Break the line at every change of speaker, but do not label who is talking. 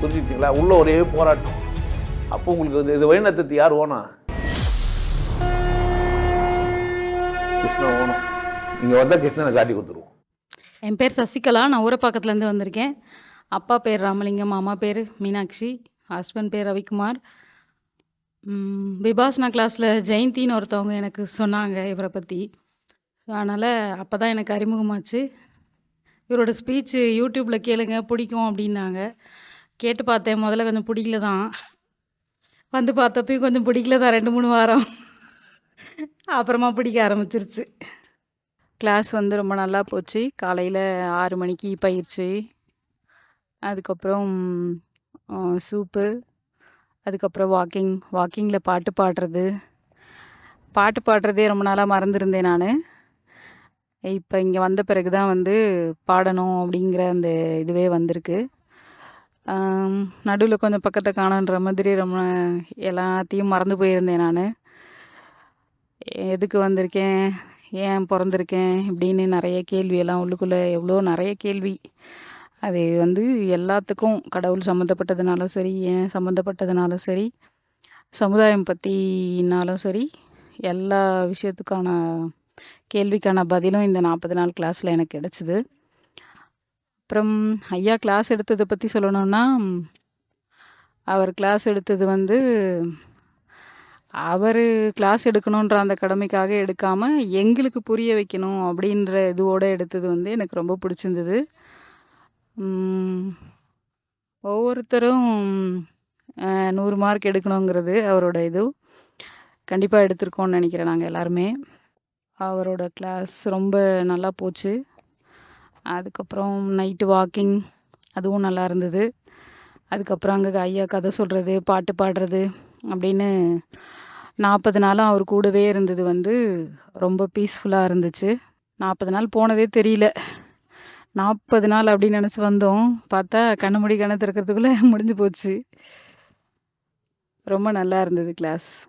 புரிஞ்சுக்கிட்டீங்களா? உள்ள ஒரே போராட்டம். அப்போ உங்களுக்கு வந்து இது வழிநடத்தத்து யார்? ஓனா? கிருஷ்ணன் ஓனும் இங்கே வந்தால் கிருஷ்ணனை காட்டி கொடுத்துருவோம்.
என் பேர் சசிகலா. நான் ஊரப்பாக்கத்துலேருந்து வந்திருக்கேன். அப்பா பேர் ராமலிங்கம் அம்மா பேர் மீனாட்சி ஹஸ்பண்ட் பேர் ரவிக்குமார். விபாசனா கிளாஸில் ஜெயந்தின்னு ஒருத்தவங்க எனக்கு சொன்னாங்க இவரை பற்றி அதனால் அப்போ தான் எனக்கு அறிமுகமாச்சு. இவரோட ஸ்பீச்சு யூடியூப்பில் கேளுங்க பிடிக்கும் அப்படின்னாங்க. கேட்டு பார்த்தேன். முதல்ல கொஞ்சம் பிடிக்கல தான் வந்து பார்த்தப்பையும் கொஞ்சம் பிடிக்கல தான் ரெண்டு மூணு வாரம். அப்புறமா பிடிக்க ஆரம்பிச்சிருச்சு. கிளாஸ் வந்து ரொம்ப நல்லா போச்சு. காலையில் ஆறு மணிக்கு பயிற்சி. அதுக்கப்புறம் சூப்பு அதுக்கப்புறம் வாக்கிங் வாக்கிங்கில் பாட்டு பாடுறது. பாட்டு பாடுறதே ரொம்ப நாளாக மறந்துருந்தேன் நான். இப்போ இங்கே வந்த பிறகு தான் வந்து பாடணும் அப்படிங்கிற அந்த இதுவே வந்திருக்கு. நடுவில் கொஞ்சம் பக்கத்தை காணன்ற மாதிரி ரொம்ப எல்லாத்தையும் மறந்து போயிருந்தேன் நான். எதுக்கு வந்திருக்கேன்? ஏன் பிறந்திருக்கேன்? இப்படின்னு நிறைய கேள்வியெல்லாம் உள்ளுக்குள்ளே எவ்வளோ நிறைய கேள்வி. அது வந்து எல்லாத்துக்கும் கடவுள் சம்மந்தப்பட்டதுனாலும் சரி ஏன் சம்மந்தப்பட்டதுனாலும் சரி சமுதாயம் பற்றினாலும் சரி எல்லா விஷயத்துக்கான கேள்விக்கான பதிலும் இந்த நாற்பது நாள் கிளாஸில் எனக்கு கிடச்சிது. அப்புறம் ஐயா கிளாஸ் எடுத்ததை பற்றி சொல்லணும்னா அவர் கிளாஸ் எடுத்தது வந்து அவர் கிளாஸ் எடுக்கணுன்ற அந்த கடமைக்காக எடுக்காமல் எங்களுக்கு புரிய வைக்கணும் அப்படின்ற இதுவோடு எடுத்தது வந்து எனக்கு ரொம்ப பிடிச்சிருந்தது. ஒவ்வொருத்தரும் நூறு மார்க் எடுக்கணுங்கிறது அவரோட இது. கண்டிப்பாக எடுத்திருக்கோம்னு நினைக்கிறேன் நாங்கள் எல்லாருமே. அவரோட கிளாஸ் ரொம்ப நல்லா போச்சு. அதுக்கப்புறம் நைட்டு வாக்கிங் அதுவும் நல்லா இருந்தது. அதுக்கப்புறம் அங்கே ஐயா கதை சொல்கிறது பாட்டு பாடுறது அப்படின்னு நாற்பது நாளும் அவர் கூடவே இருந்தது வந்து ரொம்ப பீஸ்ஃபுல்லாக இருந்துச்சு. நாற்பது நாள் போனதே தெரியல. நாற்பது நாள் அப்படின்னு நினச்சி வந்தோம். பார்த்தா கண்ணு மூடி கண்ணு திறக்கிறதுக்குள்ளே முடிஞ்சு போச்சு. ரொம்ப நல்லா இருந்தது கிளாஸ்